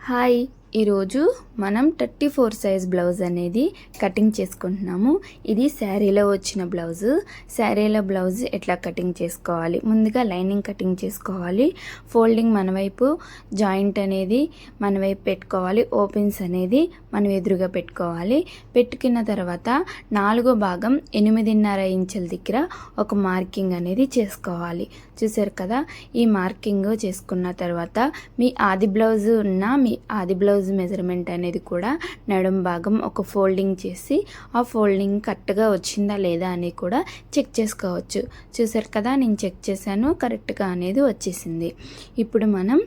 Hi ఈరోజు మనం thirty four size blouse అనేది కటింగ్ చేసుకుంటున్నాము. ఇది శారీలో వచ్చిన బ్లౌజ్. శారీలో బ్లౌజ్ ఎట్లా కటింగ్ చేసుకోవాలి? ముందుగా లైనింగ్ కటింగ్ చేసుకోవాలి. ఫోల్డింగ్ మన వైపు జాయింట్ అనేది మన వైపు పెట్టుకోవాలి. ఓపెన్స్ అనేది మనం ఎదురుగా పెట్టుకోవాలి. పెట్టుకున్న తర్వాత నాలుగో భాగం ఎనిమిదిన్నర ఇంచుల దగ్గర ఒక మార్కింగ్ అనేది చేసుకోవాలి. చూసారు కదా? ఈ మార్కింగ్ చేసుకున్న తర్వాత మీ ఆది బ్లౌజ్ ఉన్న మీ ఆది బ్లౌజ్ మెజర్మెంట్ అనేది కూడా నడుం భాగం ఒక ఫోల్డింగ్ చేసి ఆ ఫోల్డింగ్ కరెక్ట్గా వచ్చిందా లేదా అని కూడా చెక్ చేసుకోవచ్చు. చూసారు కదా నేను చెక్ చేశాను కరెక్ట్గా అనేది వచ్చేసింది. ఇప్పుడు మనం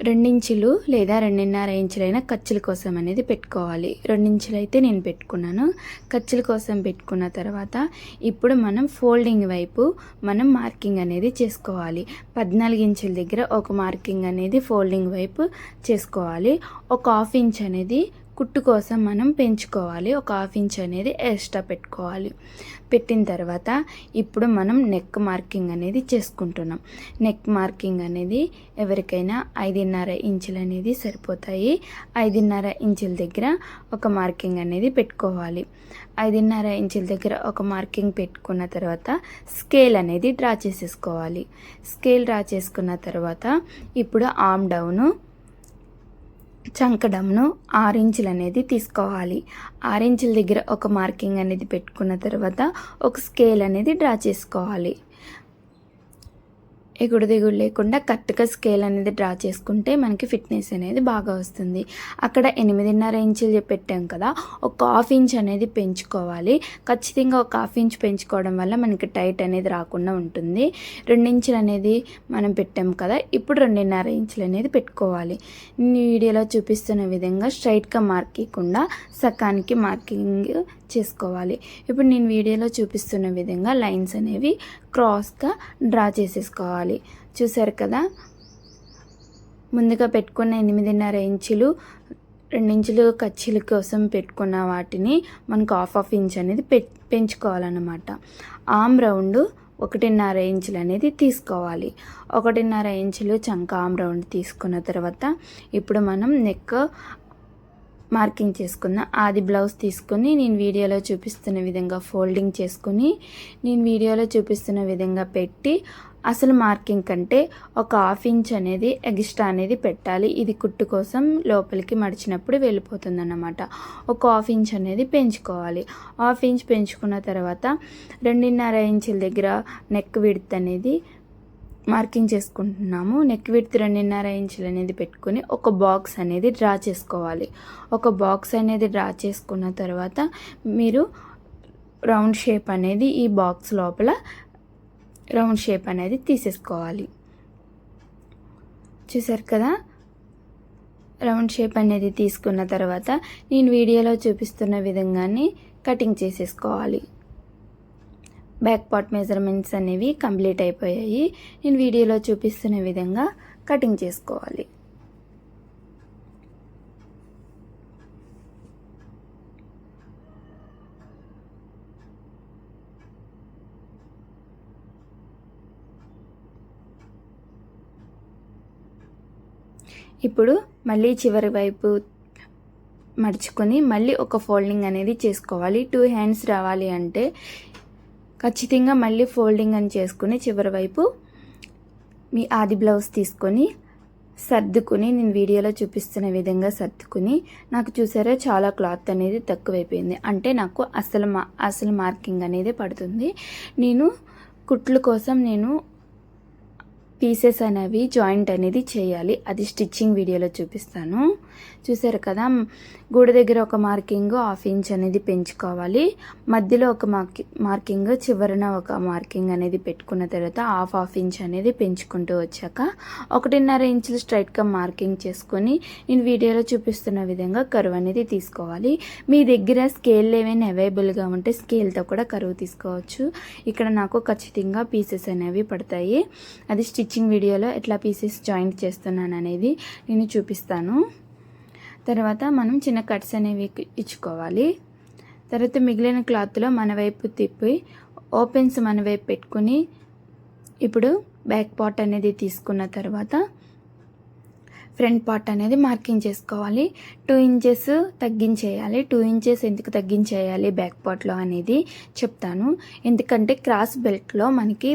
రెండించులు లేదా రెండున్నర ఇంచులైన ఖర్చుల కోసం అనేది పెట్టుకోవాలి. రెండించులు అయితే నేను పెట్టుకున్నాను. ఖర్చుల కోసం పెట్టుకున్న తర్వాత ఇప్పుడు మనం ఫోల్డింగ్ వైపు మనం మార్కింగ్ అనేది చేసుకోవాలి. పద్నాలుగు ఇంచుల దగ్గర ఒక మార్కింగ్ అనేది ఫోల్డింగ్ వైపు చేసుకోవాలి. ఒక హాఫ్ ఇంచ్ అనేది కుట్టు కోసం మనం పెంచుకోవాలి. ఒక హాఫ్ ఇంచ్ అనేది ఎక్స్ట్రా పెట్టుకోవాలి. పెట్టిన తర్వాత ఇప్పుడు మనం నెక్ మార్కింగ్ అనేది చేసుకుంటున్నాం. నెక్ మార్కింగ్ అనేది ఎవరికైనా ఐదున్నర ఇంచులు అనేది సరిపోతాయి. ఐదున్నర ఇంచుల దగ్గర ఒక మార్కింగ్ అనేది పెట్టుకోవాలి. ఐదున్నర ఇంచుల దగ్గర ఒక మార్కింగ్ పెట్టుకున్న తర్వాత స్కేల్ అనేది డ్రా చేసేసుకోవాలి. స్కేల్ డ్రా చేసుకున్న తర్వాత ఇప్పుడు ఆమ్ డౌను చంకడంను ఆరెంజ్లు అనేది తీసుకోవాలి. ఆరెంజ్ల దగ్గర ఒక మార్కింగ్ అనేది పెట్టుకున్న తర్వాత ఒక స్కేల్ అనేది డ్రా చేసుకోవాలి. ఎగుడు దిగుడు లేకుండా కరెక్ట్గా స్కేల్ అనేది డ్రా చేసుకుంటే మనకి ఫిట్నెస్ అనేది బాగా వస్తుంది. అక్కడ ఎనిమిదిన్నర ఇంచులు పెట్టాం కదా ఒక హాఫ్ ఇంచ్ అనేది పెంచుకోవాలి. ఖచ్చితంగా ఒక హాఫ్ ఇంచ్ పెంచుకోవడం వల్ల మనకి టైట్ అనేది రాకుండా ఉంటుంది. రెండించులు అనేది మనం పెట్టాం కదా ఇప్పుడు రెండున్నర ఇంచులు అనేది పెట్టుకోవాలి. నేను వీడియోలో చూపిస్తున్న విధంగా స్ట్రైట్గా మార్క్ ఇవ్వకుండా సకానికి మార్కింగ్ చేసుకోవాలి. ఇప్పుడు నేను వీడియోలో చూపిస్తున్న విధంగా లైన్స్ అనేవి క్రాస్గా డ్రా చేసేసుకోవాలి. చూసారు కదా? ముందుగా పెట్టుకున్న ఎనిమిదిన్నర ఇంచులు రెండించులు కచ్చిల కోసం పెట్టుకున్న వాటిని మనకు హాఫ్ హాఫ్ ఇంచ్ అనేది పె పెంచుకోవాలన్నమాట. ఆమ్ రౌండ్ ఒకటిన్నర ఇంచులు అనేది తీసుకోవాలి. ఒకటిన్నర ఇంచులు చంక ఆమ్ రౌండ్ తీసుకున్న తర్వాత ఇప్పుడు మనం నెక్ మార్కింగ్ చేసుకున్న అది బ్లౌజ్ తీసుకొని నేను వీడియోలో చూపిస్తున్న విధంగా ఫోల్డింగ్ చేసుకుని నేను వీడియోలో చూపిస్తున్న విధంగా పెట్టి అసలు మార్కింగ్ కంటే ఒక హాఫ్ ఇంచ్ అనేది ఎక్స్ట్రా అనేది పెట్టాలి. ఇది కుట్టు కోసం లోపలికి మడిచినప్పుడు వెళ్ళిపోతుంది అన్నమాట ఒక హాఫ్ ఇంచ్ అనేది పెంచుకోవాలి. హాఫ్ ఇంచ్ పెంచుకున్న తర్వాత రెండున్నర ఇంచుల దగ్గర నెక్ విడ్త్ అనేది మార్కింగ్ చేసుకుంటున్నాము. నెక్ విడ్త్ రెండున్నర ఇంచులు అనేది పెట్టుకొని ఒక బాక్స్ అనేది డ్రా చేసుకోవాలి. ఒక బాక్స్ అనేది డ్రా చేసుకున్న తర్వాత మీరు రౌండ్ షేప్ అనేది ఈ బాక్స్ లోపల రౌండ్ షేప్ అనేది తీసేసుకోవాలి. చూసారు కదా? రౌండ్ షేప్ అనేది తీసుకున్న తర్వాత నేను వీడియోలో చూపిస్తున్న విధంగానే కటింగ్ చేసేసుకోవాలి. బ్యాక్ పార్ట్ మెజర్మెంట్స్ అనేవి కంప్లీట్ అయిపోయాయి. నేను వీడియోలో చూపిస్తున్న విధంగా కటింగ్ చేసుకోవాలి. ఇప్పుడు మళ్ళీ చివరి వైపు మడుచుకొని మళ్ళీ ఒక ఫోల్డింగ్ అనేది చేసుకోవాలి. టూ హ్యాండ్స్ రావాలి అంటే ఖచ్చితంగా మళ్ళీ ఫోల్డింగ్ అని చేసుకుని చివరి వైపు మీ ఆది బ్లౌజ్ తీసుకొని సర్దుకుని నేను వీడియోలో చూపిస్తున్న విధంగా సర్దుకుని నాకు చూసారా చాలా క్లాత్ అనేది తక్కువైపోయింది. అంటే నాకు అసలు మా అసలు మార్కింగ్ అనేది పడుతుంది. నేను కుట్లు కోసం నేను పీసెస్ అనేవి జాయింట్ అనేది చేయాలి. అది స్టిచ్చింగ్ వీడియోలో చూపిస్తాను. చూసారు కదా గూడ దగ్గర ఒక మార్కింగ్ హాఫ్ ఇంచ్ అనేది పెంచుకోవాలి. మధ్యలో ఒక మార్కింగ్ చివరన ఒక మార్కింగ్ అనేది పెట్టుకున్న తర్వాత హాఫ్ హాఫ్ ఇంచ్ అనేది పెంచుకుంటూ వచ్చాక ఒకటిన్నర ఇంచులు స్ట్రైట్గా మార్కింగ్ చేసుకొని నేను వీడియోలో చూపిస్తున్న విధంగా కరువు అనేది తీసుకోవాలి. మీ దగ్గర స్కేల్ ఏమైనా అవైలబుల్గా ఉంటే స్కేల్తో కూడా కరువు తీసుకోవచ్చు. ఇక్కడ నాకు ఖచ్చితంగా పీసెస్ అనేవి పడతాయి. అది స్టిచ్ స్టిచ్చింగ్ వీడియోలో ఎట్లా పీసెస్ జాయింట్ చేస్తున్నాను అనేది నేను చూపిస్తాను. తర్వాత మనం చిన్న కట్స్ అనేవి ఇచ్చుకోవాలి. తర్వాత మిగిలిన క్లాత్లో మన వైపు తిప్పి ఓపెన్స్ మన వైపు పెట్టుకుని ఇప్పుడు బ్యాక్ పార్ట్ అనేది తీసుకున్న తర్వాత ఫ్రంట్ పార్ట్ అనేది మార్కింగ్ చేసుకోవాలి. టూ ఇంచెస్ తగ్గించేయాలి. టూ ఇంచెస్ ఎందుకు తగ్గించేయాలి బ్యాక్ పార్ట్లో అనేది చెప్తాను. ఎందుకంటే క్రాస్ బెల్ట్లో మనకి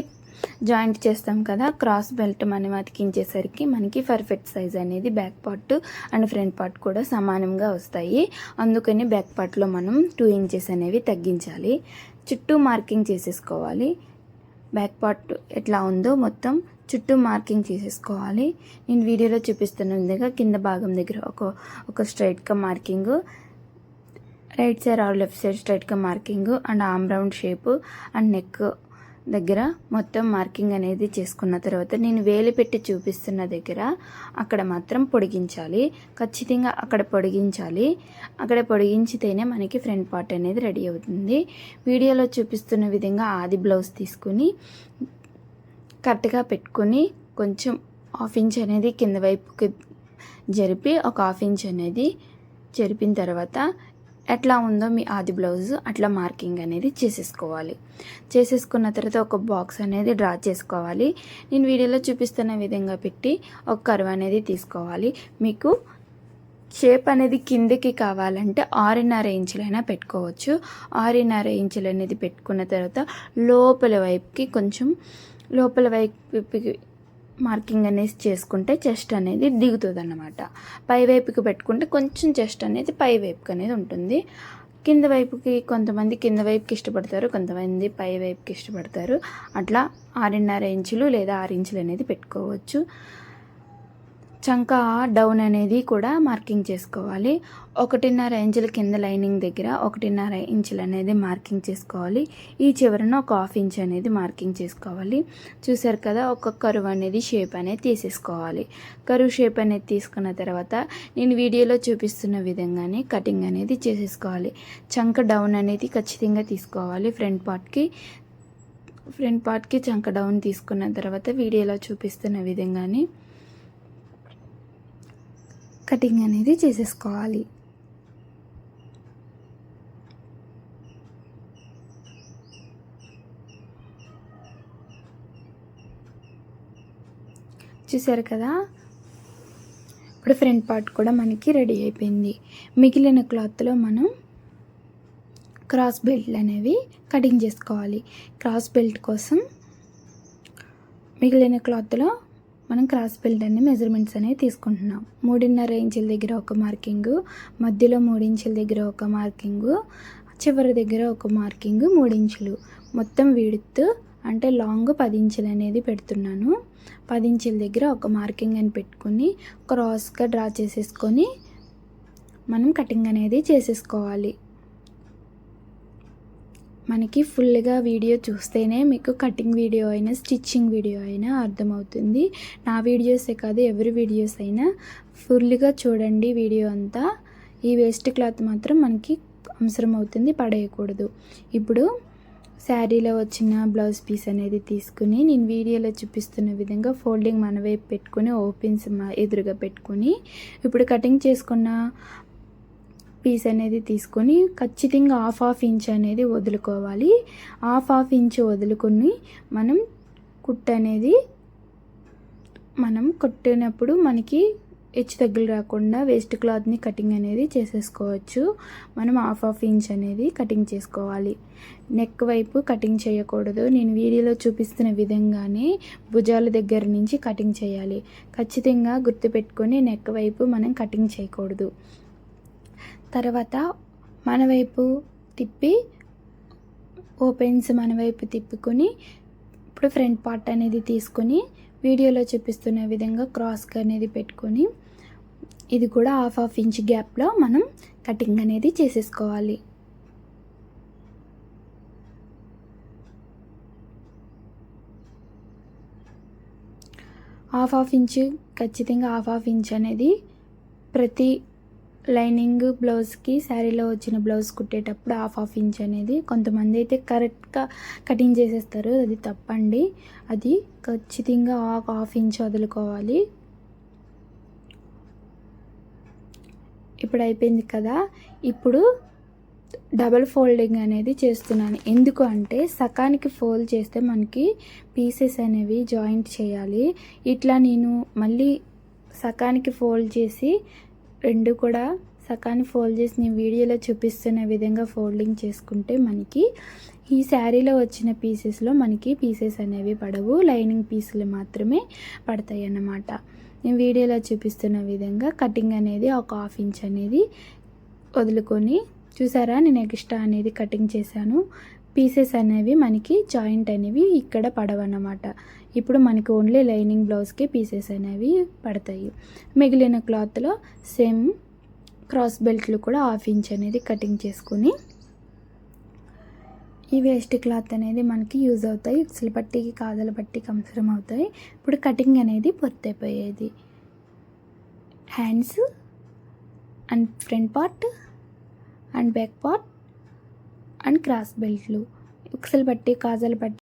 జాయింట్ చేస్తాం కదా క్రాస్ బెల్ట్ మనం అతికించేసరికి మనకి పర్ఫెక్ట్ సైజ్ అనేది back part and front part కూడా సమానంగా వస్తాయి. అందుకని బ్యాక్ పార్ట్లో మనం టూ ఇంచెస్ అనేవి తగ్గించాలి. చుట్టూ మార్కింగ్ చేసేసుకోవాలి. బ్యాక్ పార్ట్ ఎట్లా ఉందో మొత్తం చుట్టూ మార్కింగ్ చేసేసుకోవాలి. నేను వీడియోలో చూపిస్తున్న విధంగా కింద భాగం దగ్గర ఒక ఒక స్ట్రైట్గా marking right side or left side స్ట్రైట్గా marking and um round shape and neck దగ్గర మొత్తం మార్కింగ్ అనేది చేసుకున్న తర్వాత నేను వేలు పెట్టి చూపిస్తున్న దగ్గర అక్కడ మాత్రం పొడిగించాలి. ఖచ్చితంగా అక్కడ పొడిగించాలి. అక్కడ పొడిగించితేనే మనకి ఫ్రంట్ పార్ట్ అనేది రెడీ అవుతుంది. వీడియోలో చూపిస్తున్న విధంగా ఆది బ్లౌజ్ తీసుకుని కరెక్ట్గా పెట్టుకొని కొంచెం హాఫ్ ఇంచ్ అనేది కింద వైపుకి జరిపి ఒక హాఫ్ ఇంచ్ అనేది జరిపిన తర్వాత ఎట్లా ఉందో మీ ఆది బ్లౌజ్ అట్లా మార్కింగ్ అనేది చేసేసుకోవాలి. చేసేసుకున్న తర్వాత ఒక బాక్స్ అనేది డ్రా చేసుకోవాలి. నేను వీడియోలో చూపిస్తున్న విధంగా పెట్టి ఒక కర్వ్ అనేది తీసుకోవాలి. మీకు షేప్ అనేది కిందికి కావాలంటే ఆరున్నర ఇంచులైనా పెట్టుకోవచ్చు. ఆరున్నర ఇంచులు అనేది పెట్టుకున్న తర్వాత లోపల వైపుకి కొంచెం లోపల వైపుకి మార్కింగ్ అనేది చేసుకుంటే చెస్ట్ అనేది దిగుతుంది అన్నమాట పై వైపుకి పెట్టుకుంటే కొంచెం చెస్ట్ అనేది పైవైపుకి అనేది ఉంటుంది. కింద వైపుకి కొంతమంది కింద వైపుకి ఇష్టపడతారు కొంతమంది పై వైపుకి ఇష్టపడతారు. అట్లా ఆరున్నర ఇంచులు లేదా ఆరు ఇంచులు అనేది పెట్టుకోవచ్చు. చంక డౌన్ అనేది కూడా మార్కింగ్ చేసుకోవాలి. ఒకటిన్నర ఇంచుల కింద లైనింగ్ దగ్గర ఒకటిన్నర ఇంచులు అనేది మార్కింగ్ చేసుకోవాలి. ఈ చివరన ఒక హాఫ్ ఇంచ్ అనేది మార్కింగ్ చేసుకోవాలి. చూసారు కదా ఒక కరువు అనేది షేప్ అనేది తీసేసుకోవాలి. కరువు షేప్ అనేది తీసుకున్న తర్వాత నేను వీడియోలో చూపిస్తున్న విధంగానే కటింగ్ అనేది చేసేసుకోవాలి. చంక డౌన్ అనేది ఖచ్చితంగా తీసుకోవాలి ఫ్రంట్ పార్ట్కి ఫ్రంట్ పార్ట్కి చంక డౌన్ తీసుకున్న తర్వాత వీడియోలో చూపిస్తున్న విధంగానే కటింగ్ అనేది చేసేసుకోవాలి. చూసారు కదా? ఇప్పుడు ఫ్రంట్ పార్ట్ కూడా మనకి రెడీ అయిపోయింది. మిగిలిన క్లాత్లో మనం క్రాస్ బెల్ట్లు అనేవి కటింగ్ చేసుకోవాలి. క్రాస్ బెల్ట్ కోసం మిగిలిన క్లాత్లో మనం క్రాస్ బెల్ట్ అనే మెజర్మెంట్స్ అనేవి తీసుకుంటున్నాం. మూడున్నర ఇంచుల దగ్గర ఒక మార్కింగ్ మధ్యలో మూడు ఇంచుల దగ్గర ఒక మార్కింగ్ చివరి దగ్గర ఒక మార్కింగ్ మూడు ఇంచులు. మొత్తం విడుత్ అంటే లాంగ్ పది ఇంచులు అనేది పెడుతున్నాను. పది ఇంచుల దగ్గర ఒక మార్కింగ్ అని పెట్టుకుని క్రాస్గా డ్రా చేసేసుకొని మనం కటింగ్ అనేది చేసేసుకోవాలి. మనకి ఫుల్గా వీడియో చూస్తేనే మీకు కటింగ్ వీడియో అయినా స్టిచ్చింగ్ వీడియో అయినా అర్థమవుతుంది. నా వీడియోసే కాదు ఎవరి వీడియోస్ అయినా ఫుల్గా చూడండి వీడియో అంతా. ఈ వేస్ట్ క్లాత్ మాత్రం మనకి అవసరం అవుతుంది పడేయకూడదు. ఇప్పుడు శారీలో వచ్చిన బ్లౌజ్ పీస్ అనేది తీసుకుని నేను వీడియోలో చూపిస్తున్న విధంగా ఫోల్డింగ్ మన వైపు పెట్టుకుని ఓపెన్స్ ఎదురుగా పెట్టుకుని ఇప్పుడు కటింగ్ చేసుకున్న పీస్ అనేది తీసుకొని ఖచ్చితంగా హాఫ్ హాఫ్ ఇంచ్ అనేది వదులుకోవాలి. హాఫ్ హాఫ్ ఇంచ్ వదులుకొని మనం కుట్ అనేది మనం కొట్టినప్పుడు మనకి హెచ్చు తగ్గులు రాకుండా వేస్ట్ క్లాత్ని కటింగ్ అనేది చేసేసుకోవచ్చు. మనం హాఫ్ హాఫ్ ఇంచ్ అనేది కటింగ్ చేసుకోవాలి. నెక్ వైపు కటింగ్ చేయకూడదు. నేను వీడియోలో చూపిస్తున్న విధంగానే భుజాల దగ్గర నుంచి కటింగ్ చేయాలి. ఖచ్చితంగా గుర్తుపెట్టుకొని నెక్ వైపు మనం కటింగ్ చేయకూడదు. తర్వాత మన వైపు తిప్పి ఓపెన్స్ మన వైపు తిప్పుకొని ఇప్పుడు ఫ్రంట్ పార్ట్ అనేది తీసుకొని వీడియోలో చూపిస్తున్న విధంగా క్రాస్గా అనేది పెట్టుకొని ఇది కూడా హాఫ్ హాఫ్ ఇంచ్ గ్యాప్లో మనం కటింగ్ అనేది చేసేసుకోవాలి. హాఫ్ హాఫ్ ఇంచ్ ఖచ్చితంగా హాఫ్ హాఫ్ ఇంచ్ అనేది ప్రతి లైనింగ్ బ్లౌజ్కి శారీలో వచ్చిన బ్లౌజ్ కుట్టేటప్పుడు హాఫ్ హాఫ్ ఇంచ్ అనేది కొంతమంది అయితే కరెక్ట్గా కటింగ్ చేసేస్తారు. అది తప్పండి. అది ఖచ్చితంగా హాఫ్ హాఫ్ ఇంచ్ వదులుకోవాలి. ఇప్పుడు అయిపోయింది కదా. ఇప్పుడు డబల్ ఫోల్డింగ్ అనేది చేస్తున్నాను. ఎందుకు అంటే సకానికి ఫోల్డ్ చేస్తే మనకి పీసెస్ అనేవి జాయింట్ చేయాలి. ఇట్లా నేను మళ్ళీ సకానికి ఫోల్డ్ చేసి రెండు కూడా సకాన్ని ఫోల్డ్ చేసి నేను వీడియోలో చూపిస్తున్న విధంగా ఫోల్డింగ్ చేసుకుంటే మనకి ఈ శారీలో వచ్చిన పీసెస్లో మనకి పీసెస్ అనేవి పడవు. లైనింగ్ పీసులు మాత్రమే పడతాయి అన్నమాట. నేను వీడియోలో చూపిస్తున్న విధంగా కటింగ్ అనేది ఒక హాఫ్ ఇంచ్ అనేది వదులుకొని చూసారా? నేను ఎక్స్ట్రా అనేది కటింగ్ చేశాను. పీసెస్ అనేవి మనకి జాయింట్ అనేవి ఇక్కడ పడవన్నమాట. ఇప్పుడు మనకి ఓన్లీ లైనింగ్ బ్లౌజ్కి పీసెస్ అనేవి పడతాయి. మిగిలిన క్లాత్లో సేమ్ క్రాస్ బెల్ట్లు కూడా హాఫ్ ఇంచ్ అనేది కటింగ్ చేసుకొని ఈ వేస్ట్ క్లాత్ అనేది మనకి యూజ్ అవుతాయి. ఉక్సుల పట్టికి కాదల పట్టికి అవసరం అవుతాయి. ఇప్పుడు కటింగ్ అనేది పొత్తైపోయేది. Hands and front part and back part and cross బెల్ట్లు ఉక్సలు పట్టి కాజల పట్టి